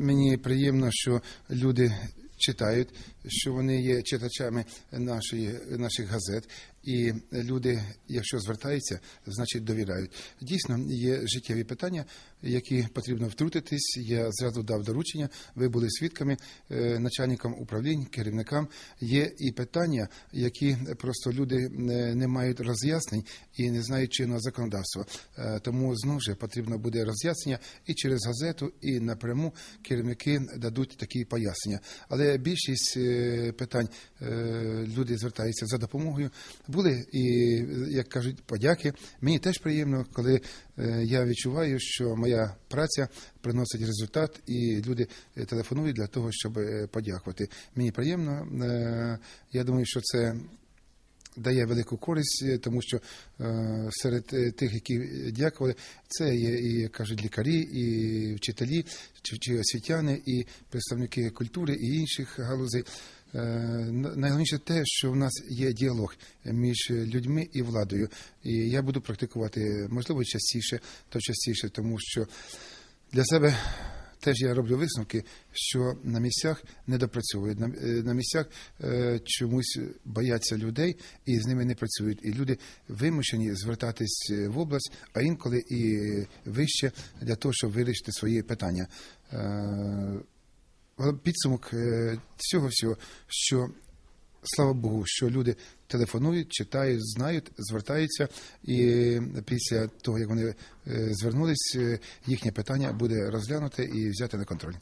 Мені приємно, що люди читають, що вони є читачами нашої, наших газет, і люди, якщо звертаються, значить довіряють. Дійсно, є життєві питання, які потрібно втрутитись. Я зразу дав доручення. Ви були свідками е, начальникам управлінь, керівникам. Є і питання, які просто люди не, не мають роз'яснень і не знають чинного законодавства. Е, Тому знову ж потрібно буде роз'яснення і через газету, і напряму керівники дадуть такі пояснення. Але більшість е, питань е, люди звертаються за допомогою. Були і, як кажуть, подяки. Мені теж приємно, коли е, я відчуваю, що моя праця приносить результат, і люди телефонують для того, щоб подякувати. Мені приємно. Я думаю, що це дає велику користь, е, тому що е, серед е, тих, які дякували, це є і кажуть лікарі, і вчителі, чи, освітяни, і представники культури і інших галузей. На- Найголовніше те, що в нас є діалог між людьми і владою, і я буду практикувати можливо частіше, то частіше, тому що для себе теж я роблю висновки, що на місцях не допрацьовують. На, е, на місцях е, чомусь бояться людей і з ними не працюють. І люди вимушені звертатись е, в область, а інколи і вище для того, щоб вирішити свої питання. Е, Підсумок е, цього всього, що слава Богу, що люди телефонують, читають, знають, звертаються, і після того, як вони е, звернулись, е, їхнє питання буде розглянуте і взяти на контроль.